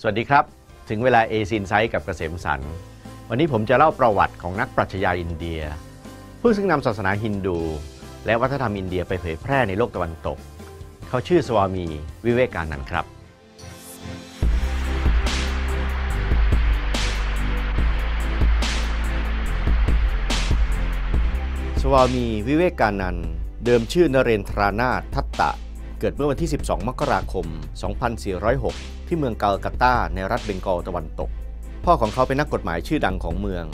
สวัสดีครับ ถึงเวลาเอซินไซต์กับเกษมสันวันนี้ผมจะเล่าประวัติของนักปรัชญาอินเดีย ผู้ซึ่งนำศาสนาฮินดู และวัฒนธรรมอินเดียไปเผยแพร่ในโลกตะวันตก เขาชื่อสวามีวิเวกานันท์ครับ สวามีวิเวกานันท์เดิมชื่อนเรนทรานาทัตตะ เกิดเมื่อวันที่ 12 มกราคม 2406 ที่เมืองกาลกัตตาในรัฐเบงกอลตะวันตก พ่อของเขาเป็นนักกฎหมายชื่อดังของเมือง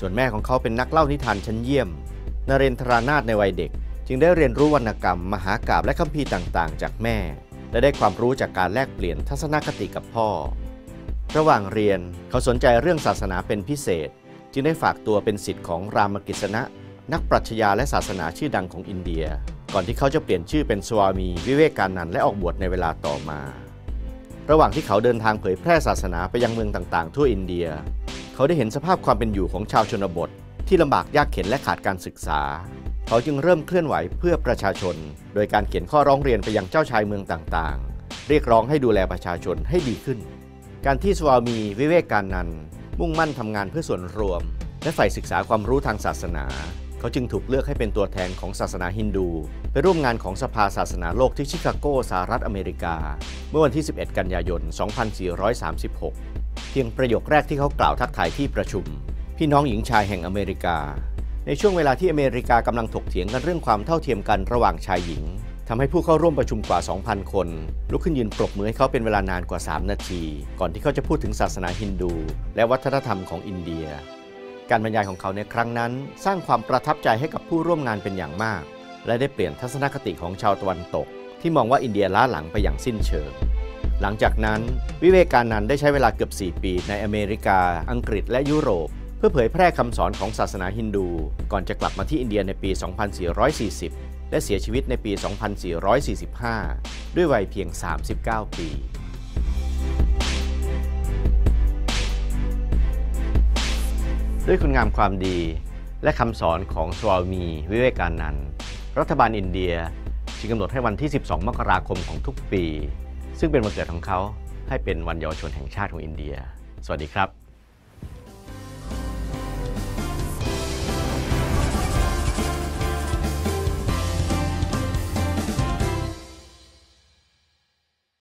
ส่วนแม่ของเขาเป็นนักเล่านิทานชั้นเยี่ยมนเรนทรานาถในวัยเด็ก จึงได้เรียนรู้วรรณกรรม มหากาบและคัมภีร์ต่างๆ จากแม่ และได้ความรู้จากการแลกเปลี่ยนทัศนคติกับพ่อ ระหว่างเรียนเขาสนใจเรื่องศาสนาเป็นพิเศษ จึงได้ฝากตัวเป็นศิษย์ของรามกิษณะนักปรัชญาและศาสนาชื่อดังของอินเดีย ก่อนที่เขาจะเปลี่ยนชื่อเป็นสวามีวิเวกการนันและออกบวชในเวลาต่อมา ระหว่างที่เขาเดินทางเผยแพร่ศาสนาไปยังเมืองต่างๆ ทั่วอินเดีย เขาได้เห็นสภาพความเป็นอยู่ของชาวชนบท ที่ลำบากยากเข็นและขาดการศึกษา เขาจึงเริ่มเคลื่อนไหวเพื่อประชาชน โดยการเขียนข้อร้องเรียนไปยังเจ้าชายเมืองต่างๆ เรียกร้องให้ดูแลประชาชนให้ดีขึ้น การที่สวามีวิเวกการนันมุ่งมั่นทำงานเพื่อส่วนรวม และใฝ่ศึกษาความรู้ทางศาสนา เขาจึงถูกเลือกให้เป็นตัวแทนของศาสนาฮินดู ไปร่วมงานของสภาศาสนาโลกที่ชิคาโกสหรัฐอเมริกา เมื่อวันที่ 11 กันยายน 2436 เพียงประโยคแรกที่เขากล่าวทักทายที่ประชุม พี่น้องหญิงชายแห่งอเมริกา ในช่วงเวลาที่อเมริกากำลังถกเถียงกันเรื่องความเท่าเทียมกันระหว่างชายหญิงทำให้ผู้เข้าร่วมประชุมกว่า 2,000 คน ลุกขึ้นยืนปรบมือให้เขาเป็นเวลานานกว่า 3 นาที ก่อนที่เขาจะพูดถึงศาสนาฮินดู และวัฒนธรรมของอินเดีย การบรรยายของเขาในครั้งนั้น สร้างความประทับใจให้กับผู้ร่วมงานเป็นอย่างมาก และได้เปลี่ยนทัศนคติของชาวตะวันตก ที่มองว่าอินเดียล้าหลังไปอย่างสิ้นเชิง หลังจากนั้น วิเวกานันได้ใช้เวลาเกือบ 4 ปีในอเมริกา อังกฤษและยุโรป เพื่อเผยแพร่คำสอนของศาสนาฮินดู ก่อนจะกลับมาที่อินเดียในปี 2440 และเสียชีวิตในปี 2445 ด้วยวัยเพียง 39 ปี ด้วยคุณงามความดีและคำสอนของสวามีวิเวกานันท์รัฐบาลอินเดียจึงกำหนดให้วันที่ 12 มกราคมของทุกปี ซึ่งเป็นวันเกิดของเขาให้เป็นวันเยาวชนแห่งชาติของอินเดีย สวัสดีครับ